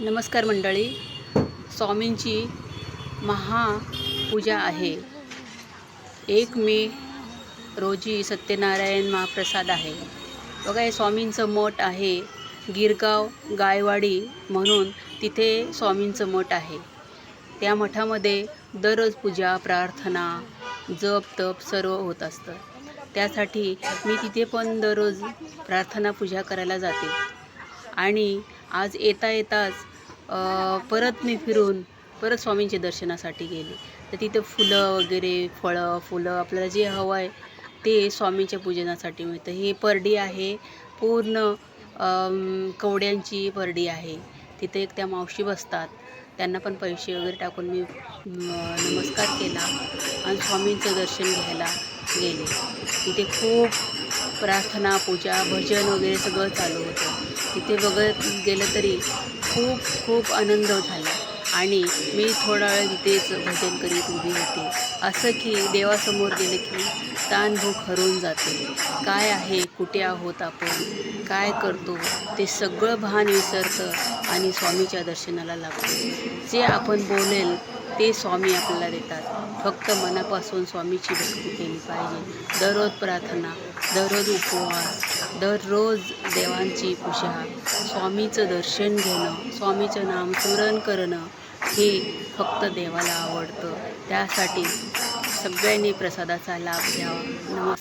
नमस्कार मंडळी. स्वामींची महापूजा आहे. एक मे रोजी सत्यनारायण महाप्रसाद आहे. बघा हे स्वामींचं मठ आहे. गिरगाव गायवाडी म्हणून तिथे स्वामींचं मठ आहे. त्या मठामध्ये दररोज पूजा प्रार्थना जप तप सर्व होत असतं. त्यासाठी मी तिथे पण दररोज प्रार्थना पूजा करायला जाते. आणि आज येता येताच परत मी फिरून परत स्वामींच्या दर्शनासाठी गेले. तर तिथे फुलं वगैरे फळं फुलं आपल्याला जे हवं आहे ते स्वामींच्या पूजनासाठी मिळतं. हे परडी आहे पूर्ण कवड्यांची परडी आहे. तिथे एक त्या मावशी बसतात. त्यांना पण पैसे वगैरे टाकून मी नमस्कार केला आणि स्वामींचं दर्शन घ्यायला गेले. तिथे खूप प्रार्थना पूजा भजन वगैरे सगळं चालू होतं. तिथे बघत गेलं तरी खूप खूप आनंद झाला. आणि मी थोडा वेळ तिथेच भजन करीत उभी होते. असं की देवासमोर गेले की ताणभूक हरून जाते. काय आहे? कुठे आहोत आपण? काय करतो? ते सगळं भान विसरतं आणि स्वामीच्या दर्शनाला लागतो. जे आपण बोलेल ते स्वामी आपल्याला देतात. फक्त मनापासून स्वामीची भक्ती केली पाहिजे. दररोज प्रार्थना दररोज उपवास दररोज देवांची पूजा स्वामीचं दर्शन घेणं स्वामीचं नामस्मरण करणं हे फक्त देवाला आवडतं. त्यासाठी सगळ्यांनी प्रसादाचा लाभ घ्यावा. नमस्कार.